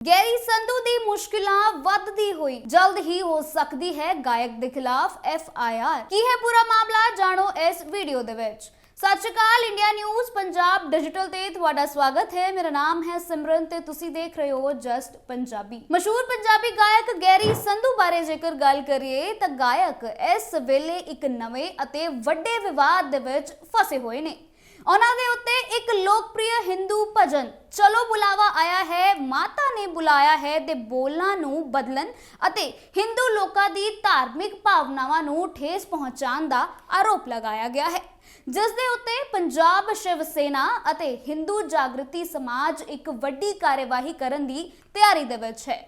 Garry Sandhu ਦੀ ਮੁਸ਼ਕਿਲਾਂ ਵੱਧਦੀ ਹੋਈ, ਜਲਦ ਹੀ ਹੋ ਸਕਦੀ ਹੈ ਗਾਇਕ ਦੇ ਖਿਲਾਫ ਐਫ ਆਈ ਆਰ। ਕੀ ਹੈ ਪੂਰਾ ਮਾਮਲਾ, ਜਾਣੋ ਇਸ ਵੀਡੀਓ ਦੇ ਵਿੱਚ। ਸਤਿ ਸ਼੍ਰੀ ਅਕਾਲ, ਇੰਡੀਆ ਨਿਊਜ਼, ਪੰਜਾਬ ਡਿਜੀਟਲ ਤੇ ਤੁਹਾਡਾ ਸਵਾਗਤ ਹੈ। ਮੇਰਾ ਨਾਮ ਹੈ ਸਿਮਰਨ ਤੇ ਤੁਸੀਂ ਦੇਖ ਰਹੇ ਹੋ ਜਸਟ ਪੰਜਾਬੀ। ਮਸ਼ਹੂਰ ਪੰਜਾਬੀ ਗਾਇਕ ਗੈਰੀ ਸੰਧੂ ਬਾਰੇ ਜੇਕਰ ਗੱਲ ਕਰੀਏ, ਤਾਂ ਗਾਇਕ ਇਸ ਵੇਲੇ ਇੱਕ ਨਵੇਂ ਅਤੇ ਵੱਡੇ ਵਿਵਾਦ ਦੇ ਵਿੱਚ ਫਸੇ ਹੋਏ ਨੇ। ਉਹਨਾਂ ਦੇ ਉੱਤੇ ਇੱਕ ਲੋਕਪ੍ਰਿਯ ਹਿੰਦੂ ਭਜਨ, ਚਲੋ ਬੁਲਾਵਾ ਆਇਆ ਹੈ ਮਾਤਾ ਨੇ ਬੁਲਾਇਆ ਹੈ ਦੇ ਬੋਲਾਂ ਨੂੰ ਬਦਲਣ ਅਤੇ ਹਿੰਦੂ ਲੋਕਾਂ ਦੀ ਧਾਰਮਿਕ ਭਾਵਨਾਵਾਂ ਨੂੰ ਠੇਸ ਪਹੁੰਚਾਉਣ ਦਾ ਆਰੋਪ ਲਗਾਇਆ ਗਿਆ ਹੈ। ਜਿਸ ਦੇ ਉੱਤੇ ਪੰਜਾਬ ਸ਼ਿਵ ਸੈਨਾ ਅਤੇ ਹਿੰਦੂ ਜਾਗਰਤੀ ਸਮਾਜ ਇੱਕ ਵੱਡੀ ਕਾਰਵਾਈ ਕਰਨ ਦੀ ਤਿਆਰੀ ਦੇ ਵਿੱਚ ਹੈ।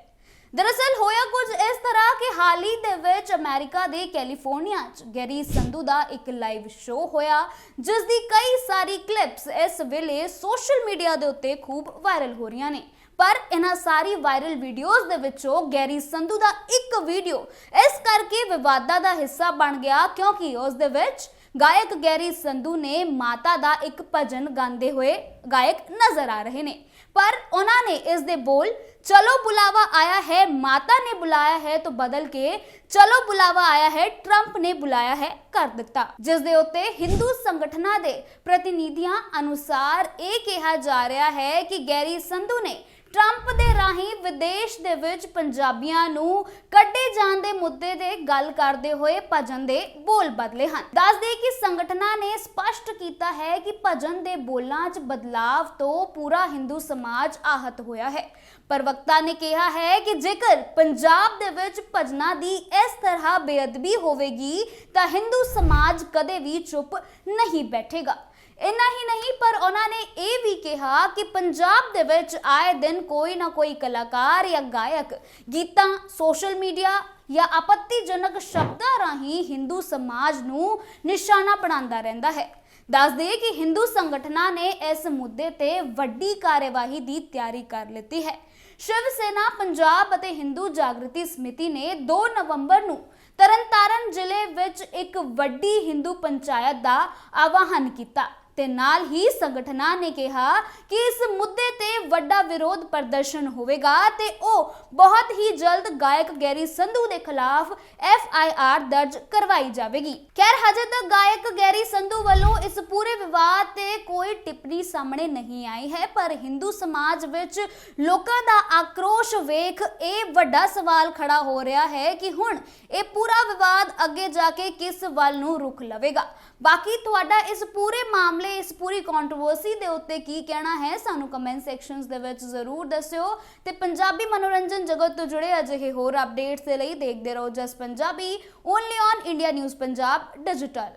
ਦਰਅਸਲ ਹੋਇਆ ਕੁਝ ਇਸ ਤਰ੍ਹਾਂ ਕਿ ਹਾਲ ਹੀ ਦੇ ਵਿੱਚ ਅਮਰੀਕਾ ਦੇ ਕੈਲੀਫੋਰਨੀਆ 'ਚ ਗੈਰੀ ਸੰਧੂ ਦਾ ਇੱਕ ਲਾਈਵ ਸ਼ੋਅ ਹੋਇਆ, ਜਿਸ ਦੀ ਕਈ ਸਾਰੀ ਕਲਿੱਪਸ ਇਸ ਵੇਲੇ ਸੋਸ਼ਲ ਮੀਡੀਆ ਦੇ ਉੱਤੇ ਖੂਬ ਵਾਇਰਲ ਹੋ ਰਹੀਆਂ ਨੇ। ਪਰ ਇਹਨਾਂ ਸਾਰੀ ਵਾਇਰਲ ਵੀਡੀਓਜ਼ ਦੇ ਵਿੱਚੋਂ ਗੈਰੀ ਸੰਧੂ ਦਾ ਇੱਕ ਵੀਡੀਓ ਇਸ ਕਰਕੇ ਵਿਵਾਦਾਂ ਦਾ ਹਿੱਸਾ ਬਣ ਗਿਆ ਕਿਉਂਕਿ ਉਸ ਦੇ ਵਿੱਚ ਗਾਇਕ ਗੈਰੀ ਸੰਧੂ ਨੇ ਮਾਤਾ ਦਾ ਇੱਕ ਭਜਨ ਗਾਉਂਦੇ ਹੋਏ ਗਾਇਕ ਨਜ਼ਰ ਆ ਰਹੇ ਨੇ। ਪਰ ਉਹਨਾਂ ਨੇ ਇਸ ਦੇ ਬੋਲ, ਚਲੋ ਬੁਲਾਵਾ ਆਇਆ ਹੈ, ਮਾਤਾ ਨੇ ਬੁਲਾਇਆ ਹੈ ਤੋਂ ਬਦਲ ਕੇ ਚਲੋ ਬੁਲਾਵਾ ਆਇਆ ਹੈ ਟਰੰਪ ਨੇ ਬੁਲਾਇਆ ਹੈ ਕਰ ਦਿੱਤਾ। ਜਿਸ ਦੇ ਉੱਤੇ ਹਿੰਦੂ ਸੰਗਠਨਾਂ ਦੇ ਪ੍ਰਤੀਨਿਧੀਆਂ ਅਨੁਸਾਰ ਇਹ ਕਿਹਾ ਜਾ ਰਿਹਾ ਹੈ ਕਿ ਗੈਰੀ ਸੰਧੂ ਨੇ ਟਰੰਪ ਦੇ ਰਾਹੀਂ ਵਿਦੇਸ਼ ਦੇ ਵਿੱਚ ਪੰਜਾਬੀਆਂ ਨੂੰ ਕੱਢੇ ਜਾਣ ਦੇ ਮੁੱਦੇ ਤੇ ਗੱਲ ਕਰਦੇ ਹੋਏ ਭਜਨ ਦੇ ਬੋਲ ਬਦਲੇ ਹਨ। ਦੱਸਦੇ ਕਿ ਸੰਗਠਨਾਂ ਨੇ ਸਪਸ਼ਟ ਕੀਤਾ ਹੈ ਕਿ ਭਜਨ ਦੇ ਬੋਲਾਂ 'ਚ ਬਦਲਾਵ ਤੋਂ ਪੂਰਾ ਹਿੰਦੂ ਸਮਾਜ ਆਹਤ ਹੋਇਆ ਹੈ। ਪ੍ਰਵਕਤਾ ਨੇ ਕਿਹਾ ਹੈ ਕਿ ਜੇਕਰ ਪੰਜਾਬ ਦੇ ਵਿੱਚ ਭਜਨਾਂ ਦੀ ਇਸ ਤਰ੍ਹਾਂ ਬੇਅਦਬੀ ਹੋਵੇਗੀ ਤਾਂ ਹਿੰਦੂ ਸਮਾਜ ਕਦੇ ਵੀ ਚੁੱਪ ਨਹੀਂ ਬੈਠੇਗਾ। ਇੰਨਾ ਹੀ ਨਹੀਂ, ਪਰ ਉਹਨਾਂ ਨੇ ਇਹ ਵੀ ਕਿਹਾ ਕਿ ਪੰਜਾਬ ਦੇ ਵਿੱਚ ਆਏ ਦਿਨ ਕੋਈ ਨਾ ਕੋਈ ਕਲਾਕਾਰ ਜਾਂ ਗਾਇਕ ਗੀਤਾਂ, ਸੋਸ਼ਲ ਮੀਡੀਆ ਜਾਂ ਆਪੱਤੀਜਨਕ ਸ਼ਬਦਾਂ ਰਾਹੀਂ ਹਿੰਦੂ ਸਮਾਜ ਨੂੰ ਨਿਸ਼ਾਨਾ ਬਣਾਉਂਦਾ ਰਹਿੰਦਾ ਹੈ। ਦੱਸਦੇ ਕਿ ਹਿੰਦੂ ਸੰਗਠਨਾਂ ਨੇ ਇਸ ਮੁੱਦੇ ਤੇ ਵੱਡੀ ਕਾਰਵਾਈ ਦੀ ਤਿਆਰੀ ਕਰ ਲਿੱਤੀ ਹੈ। ਸ਼ਿਵ ਸੈਨਾ, ਪੰਜਾਬ ਅਤੇ ਹਿੰਦੂ ਜਾਗਰਤੀ ਸਮਿਤੀ ਨੇ 2 ਨਵੰਬਰ ਨੂੰ ਤਰਨਤਾਰਨ ਜ਼ਿਲ੍ਹੇ ਵਿੱਚ ਇੱਕ ਵੱਡੀ ਹਿੰਦੂ ਪੰਚਾਇਤ ਦਾ ਆਵਾਹਨ ਕੀਤਾ। ਤੇ ਨਾਲ ਹੀ ਸੰਗਠਨਾਂ ਨੇ ਕਿਹਾ ਕਿ ਇਸ ਮੁੱਦੇ ਤੇ ਵੱਡਾ ਵਿਰੋਧ ਪ੍ਰਦਰਸ਼ਨ ਹੋਵੇਗਾ ਤੇ ਉਹ ਬਹੁਤ ਹੀ ਜਲਦ ਗਾਇਕ ਗੈਰੀ ਸੰਧੂ ਦੇ ਖਿਲਾਫ ਐਫ ਆਈ ਆਰ ਦਰਜ ਕਰਵਾਈ ਜਾਵੇਗੀ। ਖੈਰ, ਹਜੇ ਤੱਕ ਗਾਇਕ ਗੈਰੀ ਸੰਧੂ ਇਸ ਪੂਰੇ ਵਿਵਾਦ ਤੇ ਕੋਈ ਟਿੱਪਣੀ ਸਾਹਮਣੇ ਨਹੀਂ ਆਈ ਹੈ, ਪਰ ਹਿੰਦੂ ਸਮਾਜ ਵਿੱਚ ਲੋਕਾਂ ਦਾ ਆਕਰੋਸ਼ ਵੇਖ ਇਹ ਵੱਡਾ ਸਵਾਲ ਖੜਾ ਹੋ ਰਿਹਾ ਹੈ ਕਿ ਹੁਣ ਇਹ ਪੂਰਾ ਵਿਵਾਦ ਅੱਗੇ ਜਾ ਕੇ ਕਿਸ ਵੱਲ ਨੂੰ ਰੁਖ ਲਵੇਗਾ। ਬਾਕੀ ਤੁਹਾਡਾ ਇਸ ਪੂਰੇ ਮਾਮਲੇ, ਇਸ ਪੂਰੀ ਕੰਟਰੋਵਰਸੀ ਦੇ ਉੱਤੇ ਕੀ ਕਹਿਣਾ ਹੈ, ਸਾਨੂੰ ਕਮੈਂਟ ਸੈਕਸ਼ਨਸ ਦੇ ਵਿੱਚ ਜ਼ਰੂਰ ਦੱਸਿਓ। ਤੇ ਪੰਜਾਬੀ ਮਨੋਰੰਜਨ ਜਗਤ ਤੋਂ ਜੁੜੇ ਅਜਿਹੇ ਹੋਰ ਅਪਡੇਟਸ ਦੇ ਲਈ ਦੇਖਦੇ ਰਹੋ ਜਸ Punjabi only on India news Punjab digital